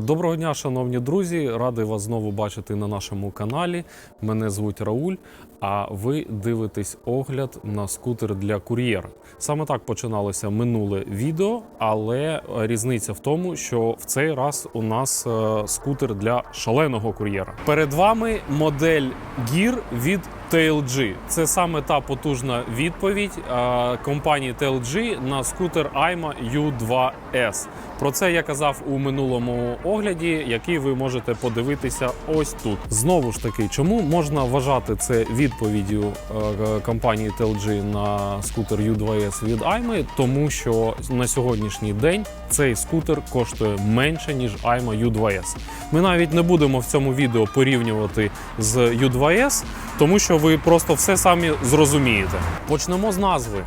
Доброго дня, шановні друзі! Радий вас знову бачити на нашому каналі. Мене звуть Рауль. А ви дивитесь огляд на скутер для кур'єра. Саме так починалося минуле відео, але різниця в тому, що в цей раз у нас е, скутер для шаленого кур'єра. Перед вами модель Gear від TLG. Це саме та потужна відповідь компанії TLG на скутер AIMA U2S. Про це я казав у минулому огляді, який ви можете подивитися ось тут. Знову ж таки, чому можна вважати це відповіддю е, компанії TLG на скутер U2S від AIMA? Тому що на сьогоднішній день цей скутер коштує менше ніж AIMA U2S. Ми навіть не будемо в цьому відео порівнювати з U2S, тому що ви просто все самі зрозумієте. Почнемо з назви.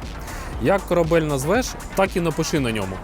Як корабель назвеш, так і напиши на ньому.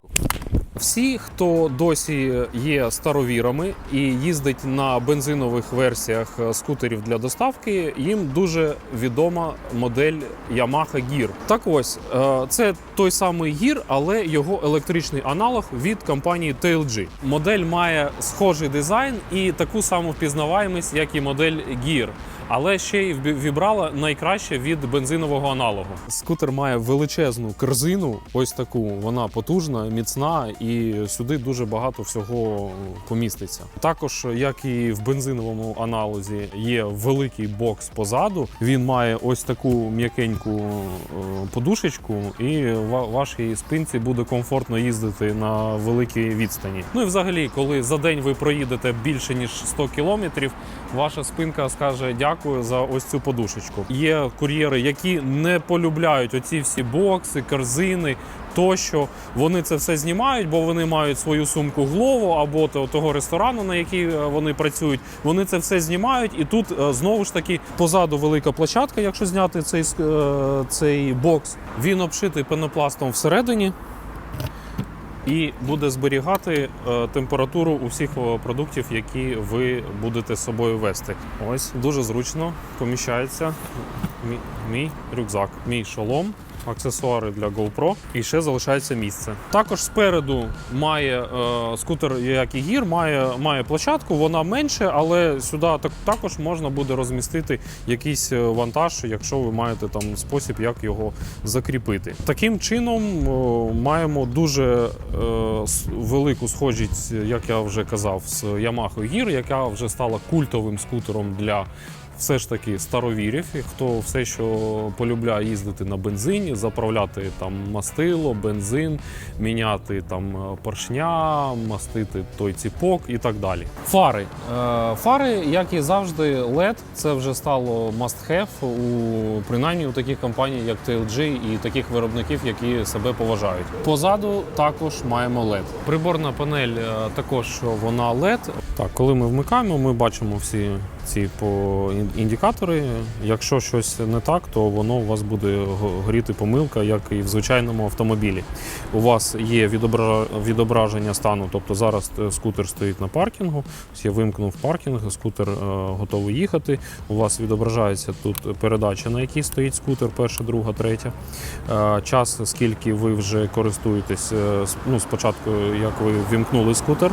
Всі, хто досі є старовірами і їздить на бензинових версіях скутерів для доставки, їм дуже відома модель Yamaha Gear. Так ось е, це той самий Gear, але його електричний аналог від компанії TLG. Модель має схожий дизайн і таку саму впізнаваємість, як і модель Gear. Але ще й вібрала найкраще від бензинового аналогу. Скутер має величезну корзину, ось таку. Вона потужна, міцна, і сюди дуже багато всього поміститься. Також, як і в бензиновому аналозі, є великий бокс позаду. Він має ось таку м'якеньку е, подушечку, і вашій спинці буде комфортно їздити на великій відстані. Ну і взагалі, коли за день ви проїдете більше ніж 100 кілометрів, ваша спинка скаже дякую за ось цю подушечку. Є кур'єри, які не полюбляють оці всі бокси, корзини. Тощо вони це все знімають, бо вони мають свою сумку глову або то- того ресторану, на який е, вони працюють. Вони це все знімають, і тут е, знову ж таки позаду велика площадка, якщо зняти цей, е, цей бокс. Він обшитий пенопластом всередині і буде зберігати е, температуру усіх е, продуктів, які ви будете з собою вести. Ось дуже зручно поміщається мій, мій рюкзак, мій шолом. Аксесуари для GoPro і ще залишається місце. Також спереду має е, скутер, як і гір, має, має площадку, вона менше, але сюди так, також можна буде розмістити якийсь е, вантаж, якщо ви маєте там спосіб, як його закріпити. Таким чином е, маємо дуже е, велику схожість, як я вже казав, з Yamaha Gear, яка вже стала культовим скутером для все ж таки старовірів, хто все, що полюбляє їздити на бензині, заправляти там мастило, бензин, міняти там е, поршня, мастити той ціпок і так далі. Фари. Е, Фари, як і завжди, LED, це вже стало must-have у принаймні у таких компаній, як TLG і таких виробників, які себе поважають. Позаду також маємо LED. Приборна панель е, також вона LED. Так, коли ми вмикаємо, ми бачимо всі ці по індикатори. Якщо щось не так, то воно у вас буде горіти помилка, як і в звичайному автомобілі. У вас є відобра- відображення стану, тобто зараз е, скутер стоїть на паркінгу. Я вимкнув паркінг, скутер е, готовий їхати. У вас відображається тут передача, на якій стоїть скутер, перша, друга, третя. Е, Час, скільки ви вже користуєтесь, ну, спочатку, як ви вімкнули скутер,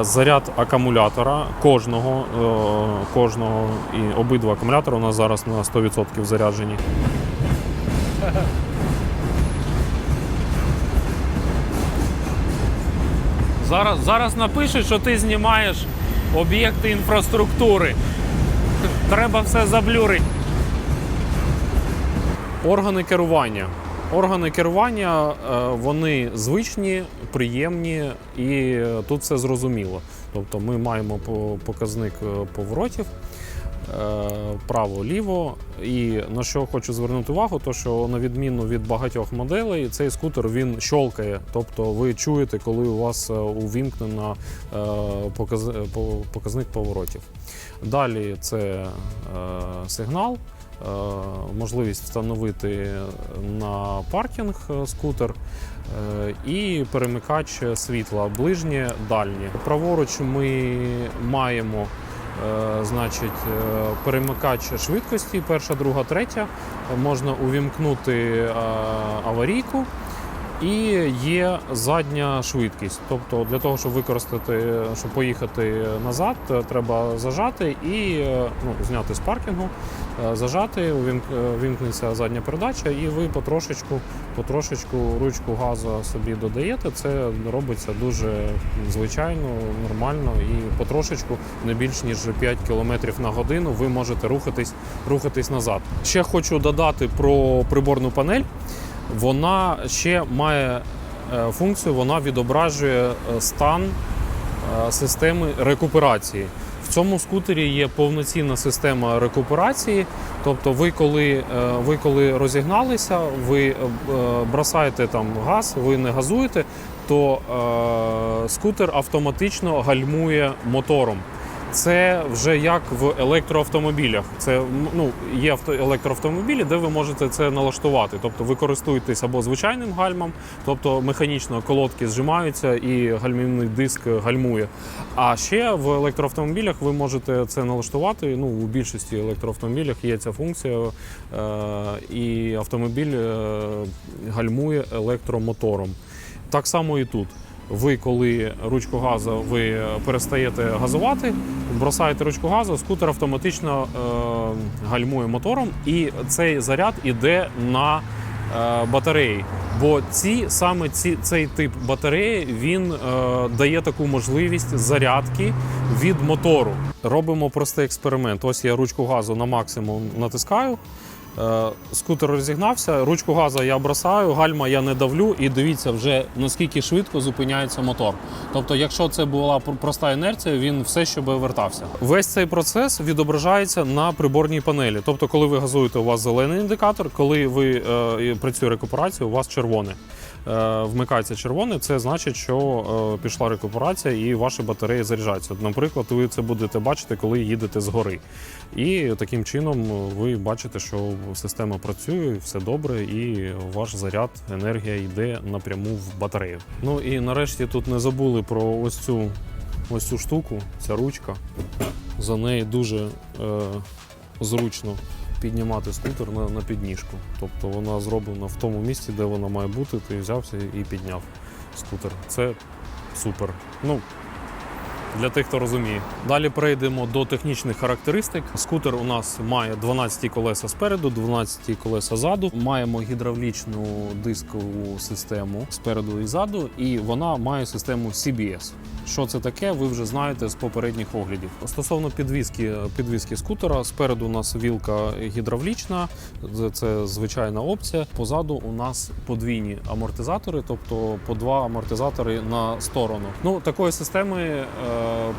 заряд акумулятора кожного, кожного і обидва акумулятори у нас зараз на 100% заряджені. Зараз, зараз напишуть, що ти знімаєш об'єкти інфраструктури. Треба все заблюрити. Органи керування. Органи керування е, вони звичні, приємні і тут все зрозуміло. Тобто ми маємо показник е, поворотів е, право-ліво. І на що хочу звернути увагу, то що на відміну від багатьох моделей, цей скутер він щолкає. Тобто ви чуєте, коли у вас е, увімкнено показ- по- показник поворотів. Далі це сигнал. Можливість встановити на паркінг скутер і перемикач світла ближнє, дальнє. Праворуч ми маємо е, значить, е, перемикач швидкості, перша, друга, третя. Можна увімкнути е, аварійку І є задня швидкість. Тобто для того, щоб використати, щоб поїхати назад, треба зажати і е, ну, зняти з паркінгу, е, зажати, е, вімкнеться задня передача, і ви потрошечку, потрошечку ручку газу собі додаєте. Це робиться дуже звичайно, нормально і потрошечку не більш ніж 5 км на годину ви можете рухатись, рухатись назад. Ще хочу додати про приборну панель. Вона ще має е, функцію, вона відображує е, стан е, системи рекуперації. В цьому скутері є повноцінна система рекуперації. Тобто, ви коли, ви коли розігналися, ви бросаєте там газ, ви не газуєте, то скутер автоматично гальмує мотором. Це вже як в електроавтомобілях. Це ну, є авто, електроавтомобілі, де ви можете це налаштувати. Тобто ви користуєтесь або звичайним гальмом, тобто механічно колодки зжимаються і гальмівний диск гальмує. А ще в електроавтомобілях ви можете це налаштувати. Ну, у більшості електроавтомобілях є ця функція, е, і автомобіль е, гальмує електромотором. Так само і тут. Ви, коли ручку газу ви перестаєте газувати, бросаєте ручку газу, скутер автоматично е, гальмує мотором, і цей заряд іде на е, батареї. Бо ці саме ці, цей тип батареї він е, дає таку можливість зарядки від мотору. Робимо простий експеримент. Ось я ручку газу на максимум натискаю. Е, Скутер розігнався, ручку газу я бросаю, гальма я не давлю, і дивіться вже наскільки швидко зупиняється мотор. Тобто, якщо це була пр- проста інерція, він все ще би вертався. Весь цей процес відображається на приборній панелі. Тобто, коли ви газуєте, у вас зелений індикатор, коли ви е, працює рекуперація, у вас червоний. Е, вмикається червоний, це значить, що е, пішла рекуперація і ваші батареї заряджаються. Наприклад, ви це будете бачити, коли їдете згори. І таким чином ви бачите, що система працює, все добре, і ваш заряд, енергія йде напряму в батарею. Ну і нарешті тут не забули про ось цю, ось цю штуку, ця ручка. За неї дуже е, зручно піднімати скутер на, на підніжку. Тобто вона зроблена в тому місці, де вона має бути. Ти взявся і підняв скутер. Це супер. Ну, для тих, хто розуміє. Далі перейдемо до технічних характеристик. Скутер у нас має 12 колеса спереду, 12 колеса ззаду. Маємо гідравлічну дискову систему спереду і ззаду, і вона має систему CBS. Що це таке, ви вже знаєте з попередніх оглядів. Стосовно підвіски, підвіски скутера, спереду у нас вілка гідравлічна, це- це звичайна опція. Позаду у нас подвійні амортизатори, тобто по два амортизатори на сторону. Ну такої системи е,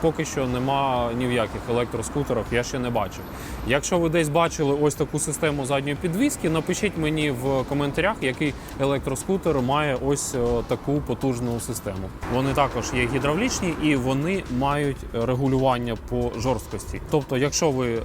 поки що нема ні в яких електроскутерах, я ще не бачив. Якщо ви десь бачили ось таку систему задньої підвіски, напишіть мені в коментарях, який електроскутер має ось е, таку потужну систему. Вони також є гідравлічні і вони мають регулювання по жорсткості. Тобто, якщо ви е,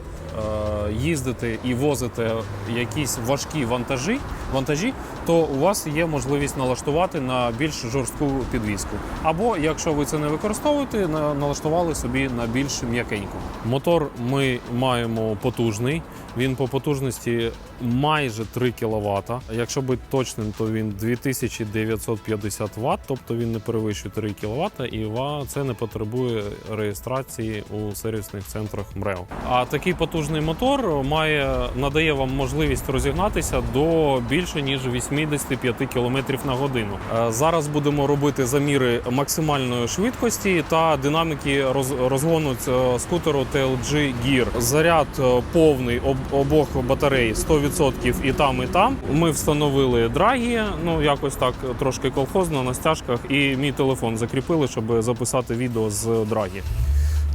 їздите і возите якісь важкі вантажі, вантажі, то у вас є можливість налаштувати на більш жорстку підвіску. Або якщо ви це не використовуєте, на- налаштували собі на більш м'якеньку. Мотор ми маємо потужний. Він по потужності майже 3 кВт. Якщо бути точним, то він 2950 Вт, тобто він не перевищує 3 кВт, і це не потребує реєстрації у сервісних центрах МРЕО. А такий потужний мотор має надає вам можливість розігнатися до більше ніж 85 км на годину. Е, Зараз будемо робити заміри максимальної швидкості та динаміки роз- розгону скутеру TLG Gear. Заряд е, повний об- обох батарей 100% і там, і там. Ми встановили драгі, ну якось так трошки колхозно на стяжках, і мій телефон закріпили, щоб записати відео з драгі.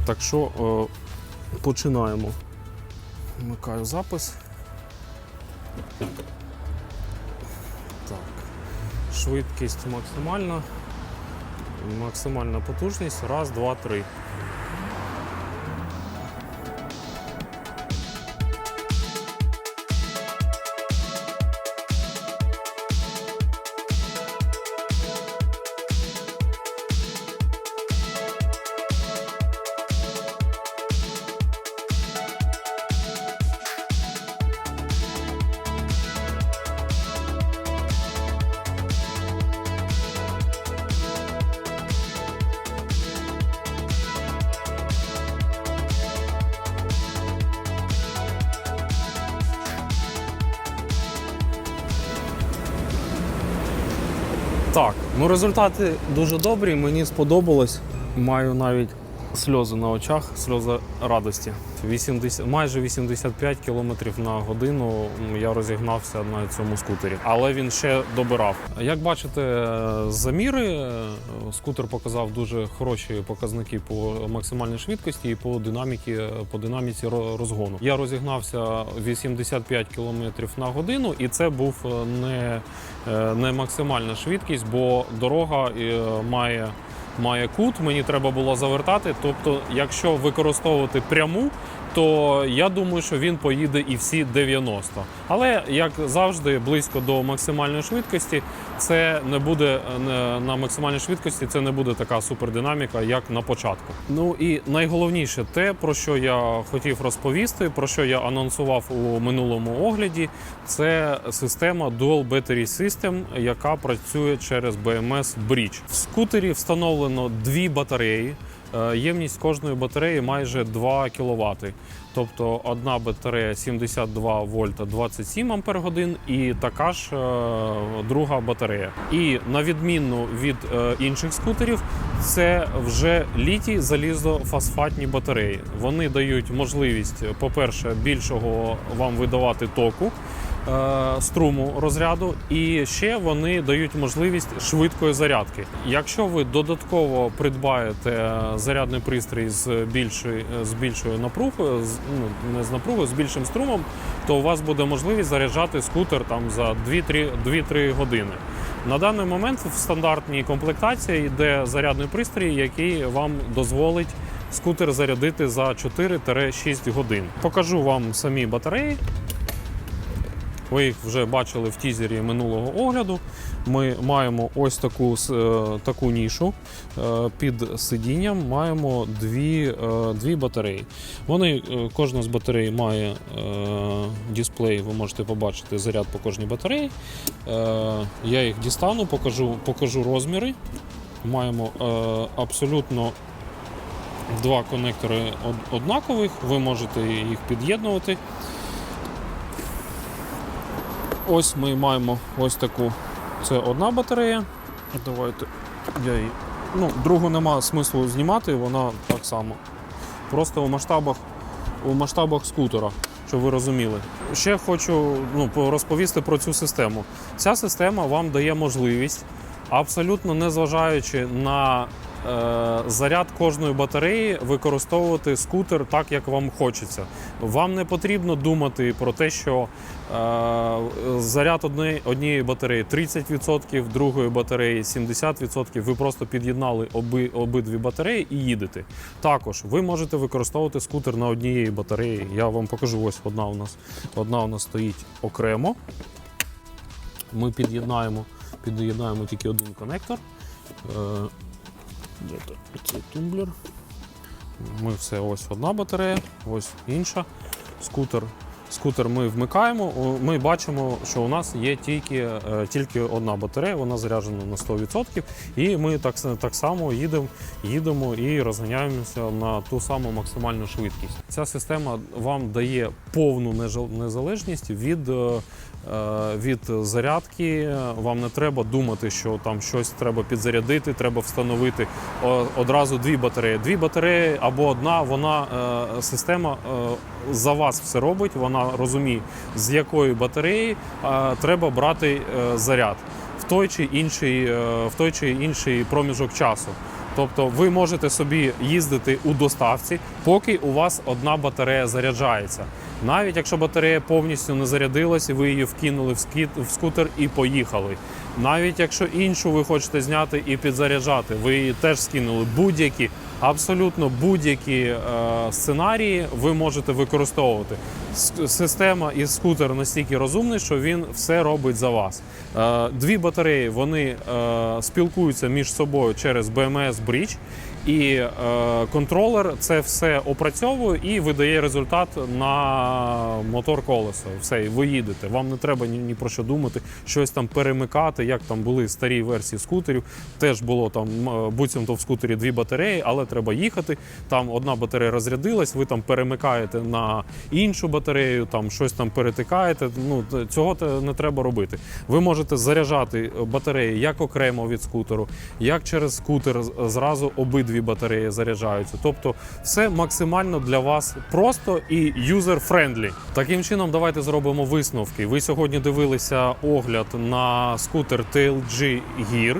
Так що е, починаємо. Вмикаю запис. Так. Швидкість максимальна. Максимальна потужність. Раз, два, три. Так, ну результати дуже добрі, мені сподобалось. Маю навіть сльози на очах, сльози радості. 80, майже 85 км на годину я розігнався на цьому скутері, але він ще добирав. Як бачите, заміри е, скутер показав дуже хороші показники по максимальній швидкості і по динаміці, по динаміці ро- розгону. Я розігнався 85 км на годину, і це був е, не, е, не максимальна швидкість, бо дорога е, має має кут, мені треба було завертати. Тобто, якщо використовувати пряму, то я думаю, що він поїде і всі 90. Але як завжди, близько до максимальної швидкості, це не буде е, на максимальній швидкості, це не буде така супердинаміка, як на початку. Ну і найголовніше те, про що я хотів розповісти, про що я анонсував у минулому огляді, це система Dual Battery System, яка працює через BMS Bridge. В скутері встановлено дві батареї. Е, Ємність кожної батареї майже 2 кВт. Тобто одна батарея 72 вольта 27 ампер годин і така ж е, друга батарея. І на відміну від е, інших скутерів, це вже літій залізофосфатні батареї. Вони дають можливість, по-перше, більшого вам видавати току струму розряду, і ще вони дають можливість швидкої зарядки. Якщо ви додатково придбаєте е, зарядний пристрій з більшою, з більшою напругою, з, ну, не з напругою, з більшим струмом, то у вас буде можливість заряджати скутер там за 2-3 2-3 години. На даний момент в стандартній комплектації йде зарядний пристрій, який вам дозволить скутер зарядити за 4-6 годин. Покажу вам самі батареї. Ви їх вже бачили в тізері минулого огляду. Ми маємо ось таку, е, таку нішу. Е, Під сидінням маємо дві, е, дві батареї. Вони, кожна з батарей має дисплей, ви можете побачити заряд по кожній батареї. Я їх дістану, покажу, покажу розміри. Маємо абсолютно два конектори однакових, ви можете їх під'єднувати. Ось ми маємо ось таку. Це одна батарея. Давайте я її. Ну, другу нема смислу знімати, вона так само. Просто у масштабах, у масштабах скутера, щоб ви розуміли. Ще хочу ну, розповісти про цю систему. Ця система вам дає можливість, абсолютно незважаючи на е, заряд кожної батареї, використовувати скутер так, як вам хочеться. Вам не потрібно думати про те, що е, заряд однієї, батареї 30%, другої батареї 70%. Ви просто під'єднали оби, обидві батареї і їдете. Також ви можете використовувати скутер на однієї батареї. Я вам покажу. Ось одна у нас одна у нас стоїть окремо. Ми під'єднаємо, під'єднаємо тільки один конектор. Де то? Цей тумблер. Ми все, ось одна батарея, ось інша. Скутер. Скутер ми вмикаємо. Ми бачимо, що у нас є тільки, е, тільки одна батарея, вона заряджена на 100%. І ми так, так само їдемо, їдемо і розганяємося на ту саму максимальну швидкість. Ця система вам дає повну незалежність від, е, від зарядки. Вам не треба думати, що там щось треба підзарядити, треба встановити одразу дві батареї. Дві батареї або одна, вона е, система е, за вас все робить. Вона розуміє, з якої батареї е, треба брати е, заряд в той чи інший, е, в той чи інший проміжок часу. Тобто ви можете собі їздити у доставці, поки у вас одна батарея заряджається. Навіть якщо батарея повністю не зарядилась, і ви її вкинули в скіт в скутер і поїхали. Навіть якщо іншу ви хочете зняти і підзаряджати, ви її теж скинули. Будь-які, абсолютно будь-які е, сценарії ви можете використовувати. Система і скутер настільки розумний, що він все робить за вас. Е, Дві батареї вони е, спілкуються між собою через BMS Bridge. І е, контролер це все опрацьовує і видає результат на мотор колеса. Все, і ви їдете. Вам не треба ні, ні про що думати, щось там перемикати, як там були старі версії скутерів. Теж було там буцімто в скутері дві батареї, але треба їхати. Там одна батарея розрядилась, ви там перемикаєте на іншу батарею, там щось там перетикаєте. Ну цього не треба робити. Ви можете заряджати батареї як окремо від скутеру, як через скутер зразу обидві батареї заряджаються. Тобто, все максимально для вас просто і юзер-френдлі. Таким чином, давайте зробимо висновки. Ви сьогодні дивилися огляд на скутер TLG Gear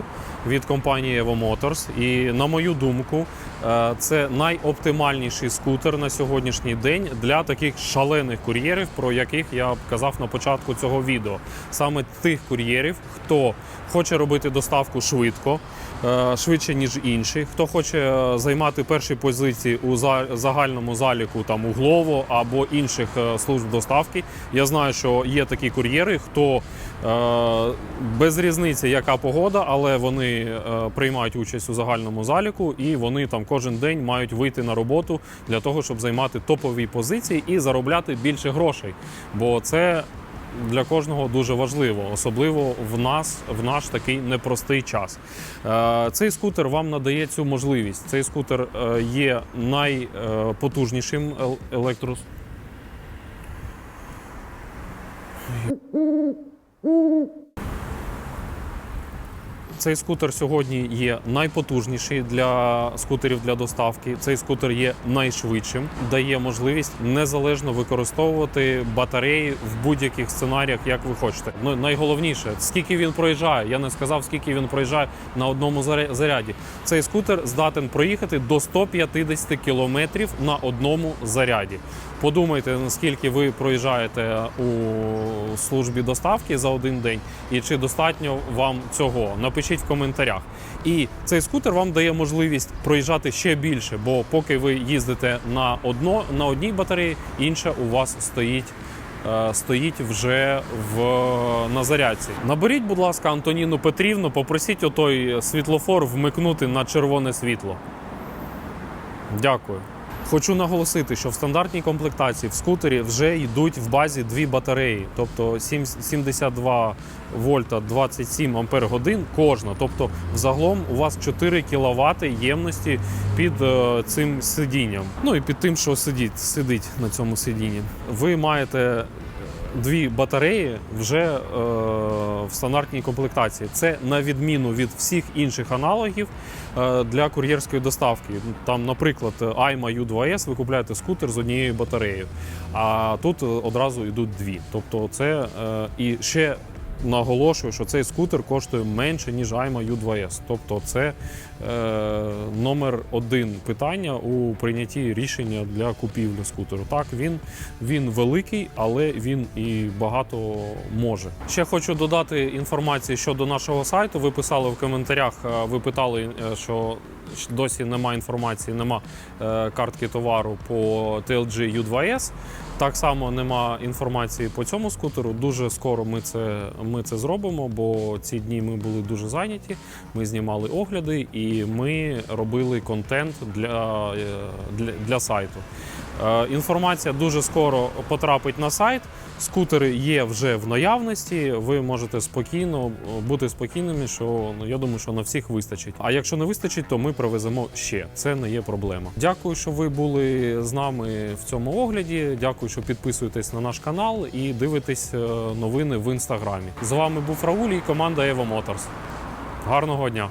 від компанії Evo Motors. І на мою думку, е, це найоптимальніший скутер на сьогоднішній день для таких шалених кур'єрів, про яких я казав на початку цього відео. Саме тих кур'єрів, хто хоче робити доставку швидко, е, швидше ніж інші, хто хоче е, займати перші позиції у за- загальному заліку там углово або інших служб доставки. Я знаю, що є такі кур'єри, хто без різниці, яка погода, але вони е, приймають участь у загальному заліку, і вони там кожен день мають вийти на роботу для того, щоб займати топові позиції і заробляти більше грошей. Бо це для кожного дуже важливо, особливо в нас в наш такий непростий час. Е, Цей скутер вам надає цю можливість. Цей скутер е, є найпотужнішим ел- 呜呜 Цей скутер сьогодні є найпотужніший для скутерів для доставки. Цей скутер є найшвидшим, дає можливість незалежно використовувати батареї в будь-яких сценаріях, як ви хочете. Ну найголовніше, скільки він проїжджає. Я не сказав, скільки він проїжджає на одному заряді. Цей скутер здатен проїхати до 150 кілометрів на одному заряді. Подумайте, наскільки ви проїжджаєте у службі доставки за один день, і чи достатньо вам цього. Напишіть в коментарях. І цей скутер вам дає можливість проїжджати ще більше, бо поки ви їздите на одно на одній батареї, інша у вас стоїть. е, Стоїть вже в на зарядці. Наберіть, будь ласка, Антоніну Петрівну, попросіть отой світлофор вмикнути на червоне світло. Дякую. Хочу наголосити, що в стандартній комплектації в скутері вже йдуть в базі дві батареї, тобто 7 72 вольта 27 ампер годин кожна. Тобто, взагалом у вас 4 кВт ємності під е, цим сидінням. Ну і під тим, що сидить, сидить на цьому сидінні. Ви маєте дві батареї вже е, в стандартній комплектації. Це на відміну від всіх інших аналогів е, для кур'єрської доставки. Там, наприклад, AIMA U2S ви купуєте скутер з однією батареєю, а тут е, одразу йдуть дві. Тобто, це е, і ще. Наголошую, що цей скутер коштує менше, ніж AIMA U2S. Тобто це е, номер один питання у прийнятті рішення для купівлі скутеру. Так, він, він великий, але він і багато може. Ще хочу додати інформації щодо нашого сайту. Ви писали в коментарях, е, ви питали, е, що досі немає інформації, нема е, картки товару по TLG U2S. Так само нема інформації по цьому скутеру. Дуже скоро ми це, ми це зробимо, бо ці дні ми були дуже зайняті. Ми знімали огляди і ми робили контент для, е, для, для сайту. Е, Інформація дуже скоро потрапить на сайт. Скутери є вже в наявності. Ви можете спокійно бути спокійними, що ну я думаю, що на всіх вистачить. А якщо не вистачить, то ми привеземо ще. Це не є проблема. Дякую, що ви були з нами в цьому огляді. Дякую, що підписуєтесь на наш канал і дивитесь е, новини в інстаграмі. З вами був Рауль і команда Evo Motors. Гарного дня!